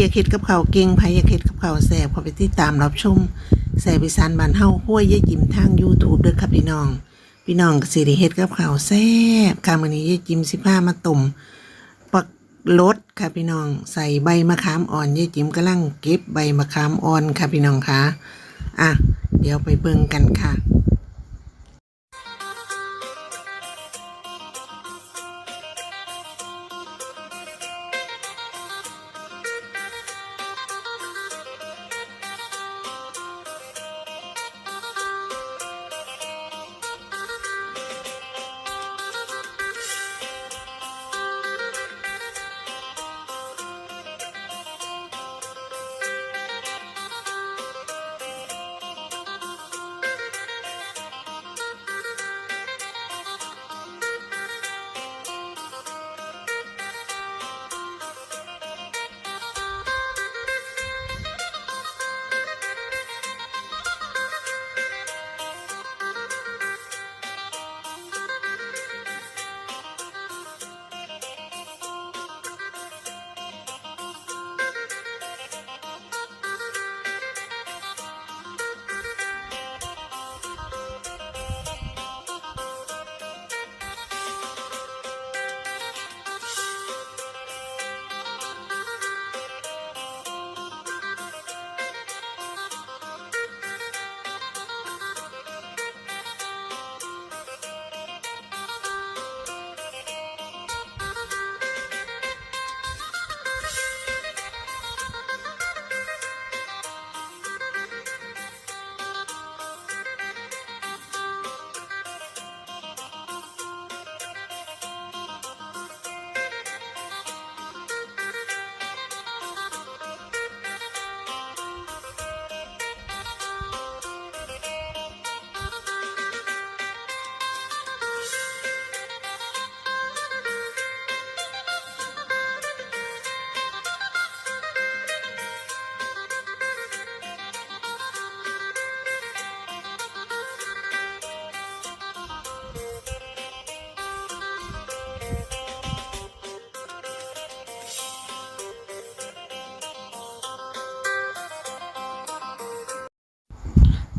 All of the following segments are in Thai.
อยากเฮ็ดกับข้าวเก่งไผอยากเฮ็ดกับข้าวแซ่บขอไปติดตามรับชมแซ่บอีสานบ้านเฮาห้วยยายจิมทาง YouTube ด้อครับพี่น้อง พี่น้องก็สิได้เฮ็ดกับข้าวแซ่บค่ะมื้อนี้ยายจิมสิพามาต้มปักรสค่ะพี่น้อง ใส่ใบมะขามอ่อนยายจิมกำลังเก็บใบมะขามอ่อนค่ะพี่น้องคะอะ เดี๋ยวไปเบิ่งกันค่ะ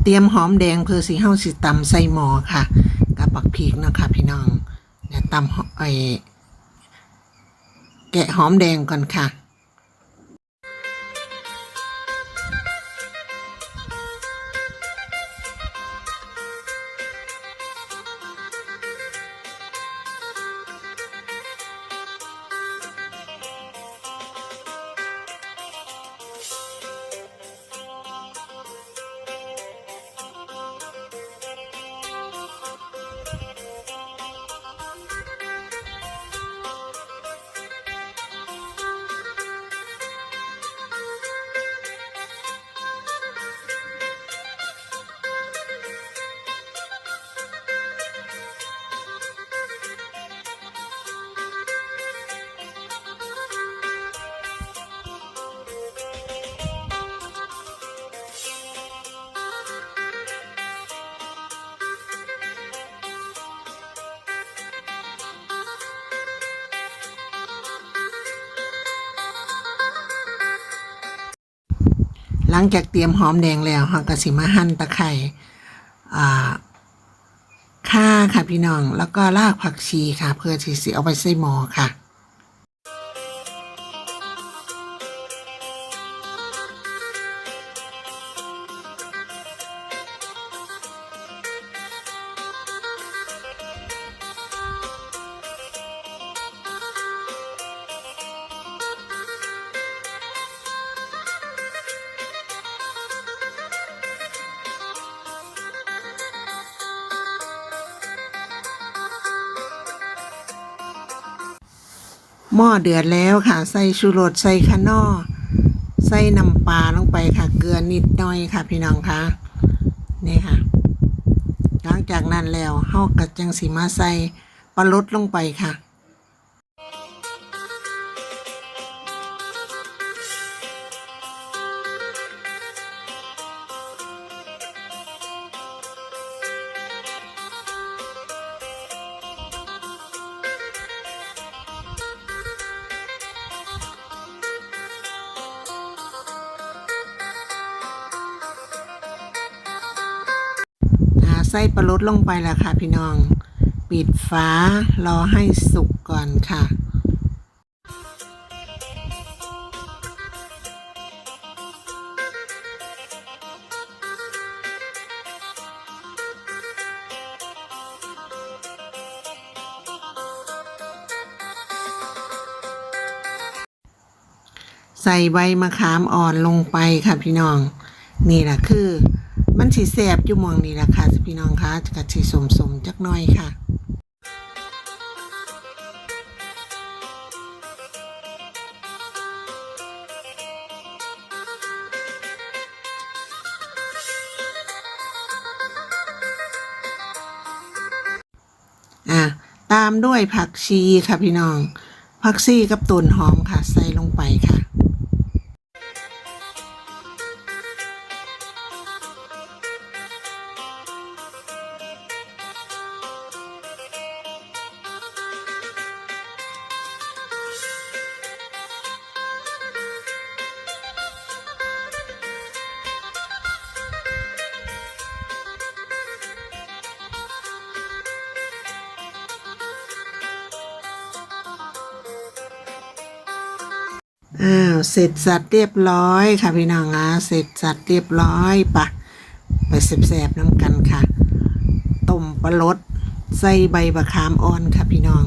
เตรียมหอมแดงเพอสีเฮาสิตำใส่หม้อค่ะ กับปักพริกเนาะค่ะพี่น้องเนี่ยตำไอแกะหอมแดงก่อนค่ะ หลังจากเตรียมหอมแดงแล้วเราก็สิมาหั่นตะไคร้อ่าข่าค่ะพี่น้อง แล้วก็รากผักชีค่ะ เพื่อที่สิเอาไปใส่หม้อค่ะ หม้อเดือดแล้วค่ะ ใส่ชูรสใส่ขะนอใส่น้ำปลาลงไปค่ะ เกลือนิดหน่อยค่ะ พี่น้องคะนี่ค่ะ หลังจากนั้นแล้วเฮาก็จังสีมาใส่ปลาลดลงไปค่ะ ส่ปลาลดลงไปแล้วค่ะพี่น้อง ปิดฝารอให้สุกก่อนค่ะใส่ใบมะขามอ่อนลงไปค่ะพี่น้อง นี่แหละคือ มันสีแสบอยู่มองนี่แหละค่ะพี่น้องคะกะสีสมสมๆจักน่อยค่ะอะตามด้วยผักชีค่ะพี่น้อง ผักชีกับต้นหอมค่ะ ใส่ลงไปค่ะ อ้าวเสร็จสัตว์เรียบร้อยค่ะพี่น้องอะเสร็จสัตว์เรียบร้อยปะไปแสบๆน้ำกันค่ะต้มปลาลดใส่ใบบะขามอ่อนค่ะพี่น้อง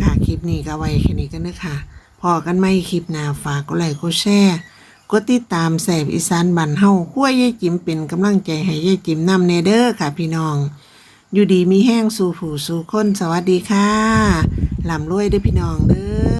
ค่ะคลิปนี้ก็ไว้แค่นี้กันนะคะพอกันไม่คลิปหน้าฝากก็ไลค์ก็แชร์กดติดตามแสบอีสานบันเฮาขั้วยายจิมเป็นกำลังใจให้ยายจิมนำเนเด้อค่ะพี่น้อง อยู่ดีมีแห้งสู่ผู้สู่คนสวัสดีค่ะลำรวยด้อพี่น้องเด้อ